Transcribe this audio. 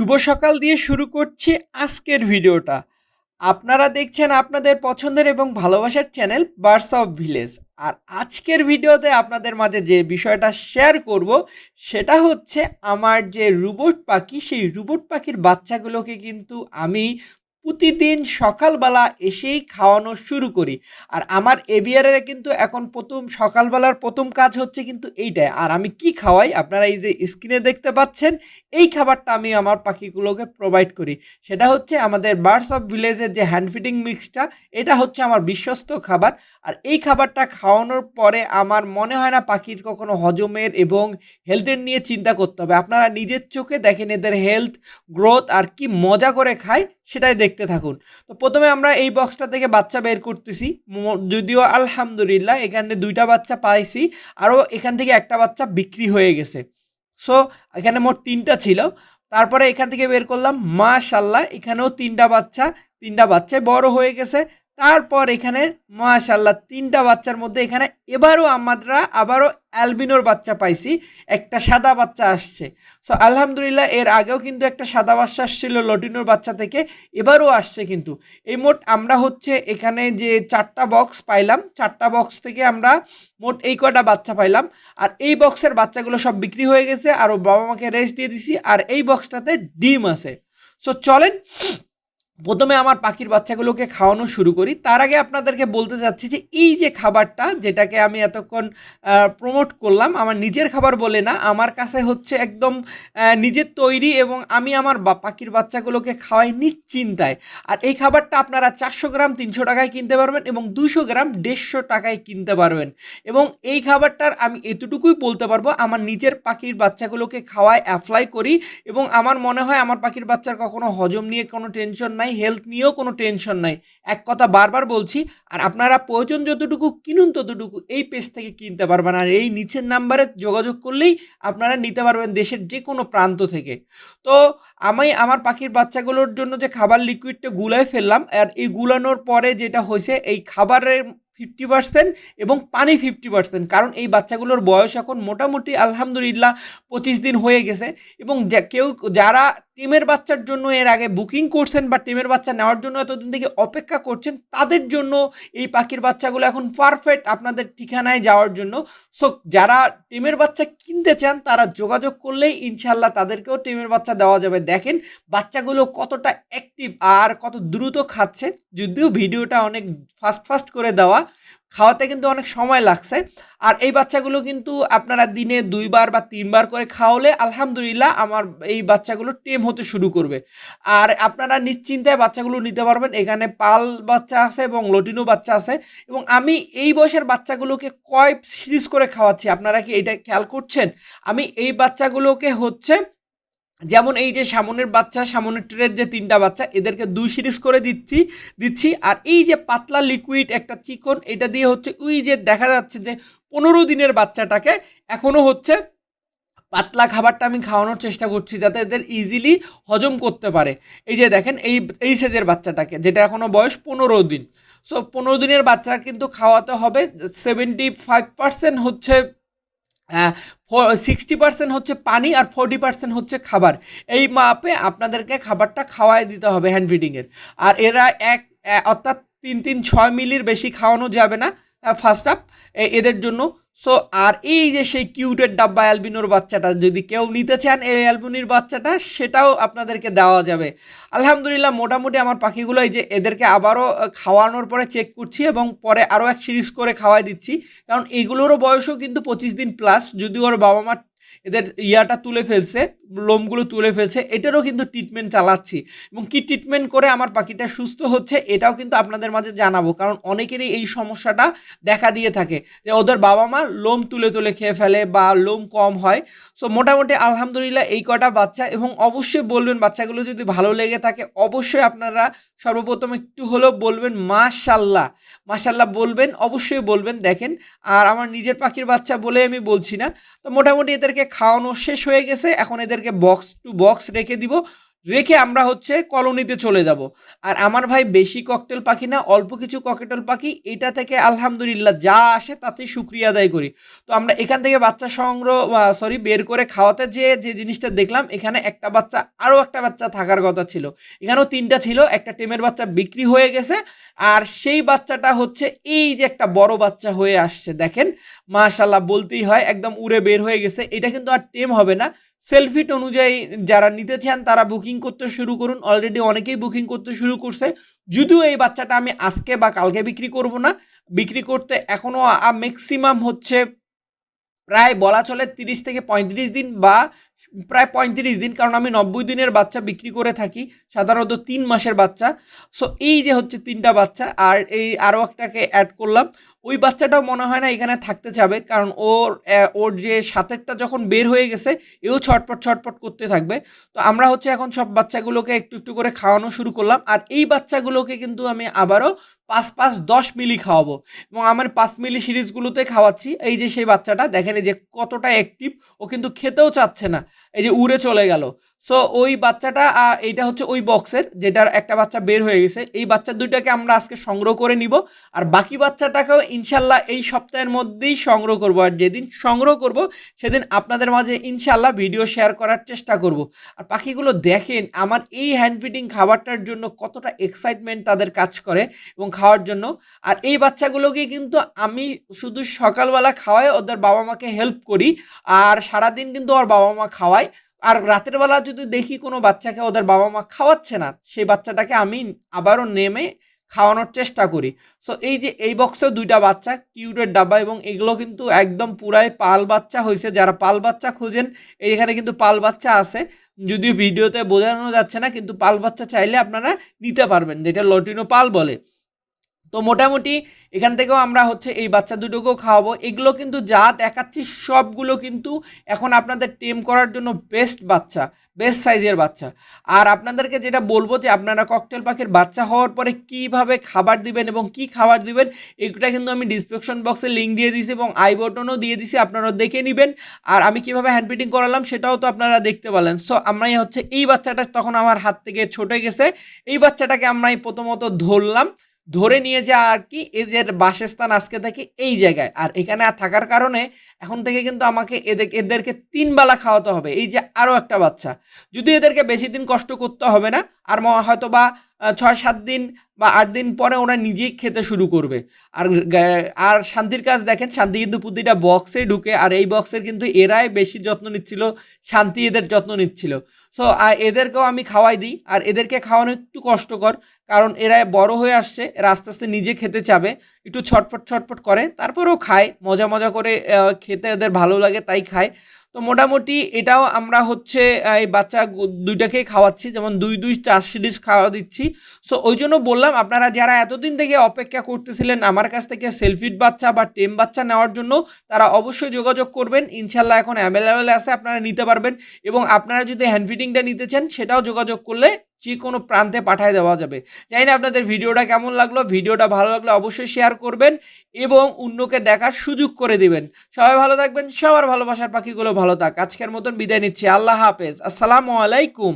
শুভ সকাল দিয়ে শুরু করছি আজকের ভিডিওটা। আপনারা দেখছেন আপনাদের পছন্দের এবং ভালোবাসার চ্যানেল বার্স অফ ভিলেজ আর আজকের ভিডিওতে আপনাদের মাঝে যে বিষয়টা শেয়ার করব, সেটা হচ্ছে আমার যে রোবট পাখি, সেই রোবট পাখির বাচ্চাগুলোকে কিন্তু আমি প্রতিদিন সকালবেলা এসেই খাওয়ানো শুরু করি। আর আমার এবিআরের কিন্তু এখন প্রথম, সকালবেলার প্রথম কাজ হচ্ছে কিন্তু এইটাই। আর আমি কি খাওয়াই? আপনারা এই যে স্ক্রিনে দেখতে পাচ্ছেন, এই খাবারটা আমি আমার পাখিগুলোকে প্রোভাইড করি। সেটা হচ্ছে আমাদের বার্ডস অফ ভিলেজের যে হ্যান্ড ফিডিং মিক্সটা এটা হচ্ছে আমার বিশ্বস্ত খাবার। আর এই খাবারটা খাওয়ানোর পরে আমার মনে হয় না পাখির কখনো হজমের এবং হেলথের নিয়ে চিন্তা করতে হবে। আপনারা নিজের চোখে দেখেন এদের হেলথ গ্রোথ আর কি মজা করে খায়। সেটাই দেখতে থাকুন। তো প্রথমে আমরা এই বক্সটা থেকে বাচ্চা বের করতেছি। যদিও আলহামদুলিল্লাহ এখানে দুইটা বাচ্চা পাইছি, আরও এখান থেকে একটা বাচ্চা বিক্রি হয়ে গেছে। সো এখানে মোট তিনটা ছিল। তারপরে এখান থেকে বের করলাম মাশাল্লাহ এখানেও তিনটা বাচ্চা তিনটা বাচ্চা বড় হয়ে গেছে। তারপর এখানে মাশাল্লাহ তিনটা বাচ্চার মধ্যে এখানে এবারও আমরা আবারও অ্যালবিনোর বাচ্চা পাইছি, একটা সাদা বাচ্চা আসছে। সো আলহামদুলিল্লাহ, এর আগেও কিন্তু একটা সাদা বাচ্চা আসছিল লটিনোর বাচ্চা থেকে, এবারও আসছে কিন্তু। এই মোট আমরা হচ্ছে এখানে যে চারটা বক্স পাইলাম, চারটা বক্স থেকে আমরা মোট এই কটা বাচ্চা পাইলাম, আর এই বক্সের বাচ্চাগুলো সব বিক্রি হয়ে গেছে আর বাবা মাকে রেস্ট দিয়ে দিছি, আর এই বক্সটাতে ডিম আছে। সো চলেন প্রথমে আমার পাখির বাচ্চাগুলোকে খাওয়ানো শুরু করি। তার আগে আপনাদেরকে বলতে চাচ্ছি যে, এই যে খাবারটা যেটাকে আমি এতক্ষণ প্রমোট করলাম, আমার নিজের খাবার বলে না, আমার কাছে হচ্ছে একদম নিজের তৈরি এবং আমি আমার পাখির বাচ্চাগুলোকে খাওয়াই নিশ্চিন্তায়। আর এই খাবারটা আপনারা চারশো গ্রাম, তিনশো টাকায় কিনতে পারবেন এবং দুশো গ্রাম, দেড়শো টাকায় কিনতে পারবেন। এবং এই খাবারটার আমি এতটুকুই বলতে পারব, আমার নিজের পাখির বাচ্চাগুলোকে খাওয়ায় অ্যাপ্লাই করি এবং আমার মনে হয় আমার পাখির বাচ্চার কখনো হজম নিয়ে কোনো টেনশন নাই। হেলথ নিয়েও কোনো টেনশন নাই। এক কথা বারবার বলছি, আর আপনারা প্রয়োজন যতটুকু কিনুন ততটুকু এই পেজ থেকে কিনতে পারবেন। আর এই নিচের নাম্বারে যোগাযোগ করলেই আপনারা নিতে পারবেন দেশের যে কোনো প্রান্ত থেকে। তো আমি আমার পাখির বাচ্চাগুলোর জন্য যে খাবার লিকুইডটা গুলায় ফেললাম, আর এই গুলানোর পরে যেটা হয়েছে, এই খাবারের ফিফটি পার্সেন্ট এবং পানি ফিফটি পার্সেন্ট কারণ এই বাচ্চাগুলোর বয়স এখন মোটামুটি আলহামদুলিল্লাহ পঁচিশ দিন হয়ে গেছে। এবং যা- কেউ, যারা টিমের বাচ্চার জন্য এর আগে বুকিং করছেন বা টিমের বাচ্চা নেওয়ার জন্য এতদিন থেকে অপেক্ষা করছেন, তাদের জন্য এই পাখির বাচ্চাগুলো এখন পারফেক্ট আপনাদের ঠিকানায় যাওয়ার জন্য। সো যারা টিমের বাচ্চা কিনতে চান, তারা যোগাযোগ করলেই ইনশাল্লাহ তাদেরকেও টিমের বাচ্চা দেওয়া যাবে। দেখেন বাচ্চাগুলো কতটা অ্যাক্টিভ আর কত দ্রুত খাচ্ছে, যদিও ভিডিওটা অনেক ফাস্ট ফাস্ট করে দেওয়া খাওয়াতে কিন্তু অনেক সময় লাগছে। আর এই বাচ্চাগুলো কিন্তু আপনারা দিনে দুইবার বা তিনবার করে খাওয়ালে আলহামদুলিল্লাহ আমার এই বাচ্চাগুলো টেম হতে শুরু করবে। আর আপনারা নিশ্চিন্তায় বাচ্চাগুলো নিতে পারবেন। এখানে পাল বাচ্চা আছে এবং লটিনো বাচ্চা আছে এবং আমি এই বয়সের বাচ্চাগুলোকে কয় সিরিজ করে খাওয়াচ্ছি। আপনারা কি এটা খেয়াল করছেন? আমি এই বাচ্চাগুলোকে হচ্ছে যেমন এই যে সামনের বাচ্চা, সামনের ট্রের যে তিনটা বাচ্চা, এদেরকে দুই সিরিজ করে দিচ্ছি দিচ্ছি। আর এই যে পাতলা লিকুইড একটা চিকন, এটা দিয়ে হচ্ছে ওই যে দেখা যাচ্ছে যে পনেরো দিনের বাচ্চাটাকে এখনও হচ্ছে পাতলা খাবারটা আমি খাওয়ানোর চেষ্টা করছি যাতে এদের ইজিলি হজম করতে পারে। এই যে দেখেন, এই এই সাইজের বাচ্চাটাকে, যেটা এখনও বয়স পনেরো দিন। সো পনেরো দিনের বাচ্চা কিন্তু খাওয়াতে হবে সেভেন্টি ফাইভ পার্সেন্ট হচ্ছে সিক্সটি পার্সেন্ট হচ্ছে পানি আর ফোরটি পার্সেন্ট হচ্ছে খাবার। এই মাপে আপনাদেরকে খাবারটা খাওয়াই দিতে হবে হ্যান্ড ফিডিংয়ের আর এরা এক অর্থাৎ তিন তিন, ছয় মিলির বেশি খাওয়ানো যাবে না। ফার্স্ট আপ এদের জন্য সো আর এই যে সেই কিউটের ডাব্বা অ্যালবিনোর বাচ্চাটা, যদি কেউ নিতে চান এই অ্যালবিনির বাচ্চাটা, সেটাও আপনাদেরকে দেওয়া যাবে। আলহামদুলিল্লাহ, মোটামুটি আমার পাখিগুলো এই যে এদেরকে আবারও খাওয়ানোর পরে চেক করছি এবং পরে আরও এক সিরিজ করে খাওয়াই দিচ্ছি। কারণ এগুলোরও বয়সও কিন্তু পঁচিশ দিন প্লাস যদি ওর বাবা মা এদের ইয়াটা তুলে ফেলছে, লোমগুলো তুলে ফেলছে, এটারও কিন্তু ট্রিটমেন্ট চালাচ্ছি। এবং কি ট্রিটমেন্ট করে আমার পাখিটা সুস্থ হচ্ছে, এটাও কিন্তু আপনাদের মাঝে জানাব। কারণ অনেকেরই এই সমস্যাটা দেখা দিয়ে থাকে যে ওদের বাবা মা লোম তুলে তুলে খেয়ে ফেলে বা লোম কম হয়। সো মোটামুটি আলহামদুলিল্লাহ এই কটা বাচ্চা এবং অবশ্যই বলবেন, বাচ্চাগুলো যদি ভালো লেগে থাকে, অবশ্যই আপনারা সর্বপ্রথম একটু হলেও বলবেন, মাশাল্লাহ। মাশাল্লাহ বলবেন, অবশ্যই বলবেন, দেখেন। আর আমার নিজের পাখির বাচ্চা বলে আমি বলছি না। তো মোটামুটি এদেরকে খাওয়ানো শেষ হয়ে গেছে। এখন এদেরকে বক্স টু বক্স রেখে দিব। রেখে আমরা হচ্ছে কলোনিতে চলে যাব। আর আমার ভাই বেশি ককটেল পাখি না, অল্প কিছু ককটেল পাখি, এটা থেকে আলহামদুলিল্লাহ যা আসে তাতে শুক্রিয়া আদায় করি। তো আমরা এখান থেকে বাচ্চা সংগ্রহ সরি বের করে খাওয়াতে যে যে জিনিসটা দেখলাম, এখানে একটা বাচ্চা, আরও একটা বাচ্চা থাকার কথা ছিল। এখানেও তিনটা ছিল, একটা টেমের বাচ্চা বিক্রি হয়ে গেছে, আর সেই বাচ্চাটা হচ্ছে এই যে একটা বড় বাচ্চা হয়ে আসছে, দেখেন। মাশাল্লাহ বলতেই হয়, একদম উড়ে বের হয়ে গেছে। এটা কিন্তু আর টেম হবে না। সেলফিট অনুযায়ী যারা নিতে চান, তারা বুকিং করতে শুরু করুন। অলরেডি অনেকেই বুকিং করতে শুরু করছে। যদিও এই বাচ্চাটা আমি আজকে বা কালকে বিক্রি করব না। বিক্রি করতে এখনও ম্যাক্সিমাম হচ্ছে প্রায় বলা চলে তিরিশ থেকে পঁয়ত্রিশ দিন বা প্রায় পঁয়ত্রিশ দিন, কারণ আমি নব্বই দিনের বাচ্চা বিক্রি করে থাকি, সাধারণত তিন মাসের বাচ্চা। সো এই যে হচ্ছে তিনটা বাচ্চা, আর এই আরও একটাকে অ্যাড করলাম। ওই বাচ্চাটাও মনে হয় না এখানে থাকতে চাবে, কারণ ওর ওর যে সাতেরটা যখন বের হয়ে গেছে, এও ছটপট ছটপট করতে থাকবে। তো আমরা হচ্ছে এখন সব বাচ্চাগুলোকে একটু একটু করে খাওয়ানো শুরু করলাম, আর এই বাচ্চাগুলোকে কিন্তু আমি আবারও পাঁচ পাঁচ, দশ মিলি খাওয়াবো। এবং আমার পাঁচ মিলি সিরিজগুলোতে খাওয়াচ্ছি, এই যে সেই বাচ্চাটা, দেখেন যে কতটা অ্যাক্টিভ ও কিন্তু খেতেও চাচ্ছে না। এই যে উড়ে চলে গেল। সো ওই বাচ্চাটা এইটা হচ্ছে ওই বক্সের যেটার একটা বাচ্চা বের হয়ে গেছে। এই বাচ্চা দুইটাকে আমরা আজকে সংগ্রহ করে নিব। আর বাকি বাচ্চাটাকেও ইনশাল্লাহ এই সপ্তাহের মধ্যেই সংগ্রহ করব। আর যেদিন সংগ্রহ করব, সেদিন আপনাদের মাঝে ইনশাল্লাহ ভিডিও শেয়ার করার চেষ্টা করব। আর পাখিগুলো দেখেন, আমার এই হ্যান্ড ফিডিং খাবারটার জন্য কতটা এক্সাইটমেন্ট তাদের কাজ করে এবং খাওয়ার জন্য। আর এই বাচ্চাগুলোকে কিন্তু আমি শুধু সকালবেলা খাওয়াই, ওদের বাবা মাকে হেল্প করি। আর সারাদিন কিন্তু ওর বাবা মা খাওয়ায়। আর রাতের বেলা যদি দেখি কোনো বাচ্চাকে ওদের বাবা মা খাওয়াচ্ছে না, সেই বাচ্চাটাকে আমি আবারও নেমে খাওয়ানোর চেষ্টা করি। সো এই যে এই বক্সেও দুইটা বাচ্চা, কিউটের ডাব্বা এবং এগুলো কিন্তু একদম পুরাই পাল বাচ্চা হয়েছে। যারা পাল বাচ্চা খুঁজেন, এখানে কিন্তু পাল বাচ্চা আছে। যদিও ভিডিওতে বোঝানো যাচ্ছে না, কিন্তু পাল বাচ্চা চাইলে আপনারা নিতে পারবেন, যেটা লটিনো পাল বলে। তো মোটামুটি এখান থেকেও আমরা হচ্ছে এই বাচ্চা দুটোকেও খাওয়াবো। এগুলো কিন্তু যা দেখাচ্ছি সবগুলো কিন্তু এখন আপনাদের টেম করার জন্য বেস্ট বাচ্চা বেস্ট সাইজের বাচ্চা। আর আপনাদেরকে যেটা বলব যে আপনারা ককটেল পাখির বাচ্চা হওয়ার পরে কীভাবে খাবার দিবেন এবং কি খাবার দিবেন এটা কিন্তু আমি ডিসক্রিপশন বক্সে লিঙ্ক দিয়ে দিয়েছি এবং আই বটনও দিয়ে দিছি আপনারা দেখে নেবেন। আর আমি কীভাবে হ্যান্ড ফিটিং করালাম সেটাও তো আপনারা দেখতে পেলেন সো আমরাই হচ্ছে এই বাচ্চাটা তখন আমার হাত থেকে ছুটে গেছে। এই বাচ্চাটাকে আমরাই প্রথমত ধরলাম। ধরে নিয়ে যা আর কি এদের বাসস্থান আজকে থেকে এই জায়গায়। আর এখানে আর থাকার কারণে এখন থেকে কিন্তু আমাকে এদের এদেরকে তিনবেলা খাওয়াতে হবে। এই যে আরও একটা বাচ্চা। যদি এদেরকে বেশি দিন কষ্ট করতে হবে না আর হয়তো বা ছয় সাত দিন বা আট দিন পরে ওরা নিজেই খেতে শুরু করবে। আর আর শান্তির কাজ দেখেন, শান্তি কিন্তু প্রতিটা বক্সে ঢুকে, আর এই বক্সের কিন্তু এরাই বেশি যত্ন নিচ্ছিল, শান্তি এদের যত্ন নিচ্ছিল। সো এদেরকেও আমি খাওয়াই দিই, আর এদেরকে খাওয়ানো একটু কষ্টকর, কারণ এরা বড় হয়ে আসছে, এরা আস্তে আস্তে নিজে খেতে চাবে, একটু ছটফট ছটফট করে, তারপরেও খায়, মজা মজা করে খেতে এদের ভালো লাগে, তাই খায়। তো মোটামুটি এটাও আমরা হচ্ছে এই বাচ্চা দুইটাকেই খাওয়াচ্ছি, যেমন দুই দুই চার সিরিজ খাওয়া দিচ্ছি। সো ওই জন্য বললাম, আপনারা যারা এতদিন থেকে অপেক্ষা করতেছিলেন আমার কাছ থেকে সেলফিড বাচ্চা বা টেম বাচ্চা নেওয়ার জন্য, তারা অবশ্যই যোগাযোগ করবেন। ইনশাল্লাহ এখন অ্যাভেলেবেল আছে, আপনারা নিতে পারবেন। এবং আপনারা যদি হ্যান্ড ফিটিংটা নিতে চান, সেটাও যোগাযোগ করলে যে কোনো প্রান্তে পাঠায় দেওয়া যাবে। জানি না আপনাদের ভিডিওটা কেমন লাগল, ভিডিওটা ভালো লাগলে অবশ্যই শেয়ার করবেন এবং অন্যকে দেখার সুযোগ করে দিবেন। সবাই ভালো থাকবেন, সবার ভালোবাসার পাখিগুলো ভালো থাক। আজকের মতন বিদায় নিচ্ছি, আল্লাহ হাফেজ, আসসালামু আলাইকুম।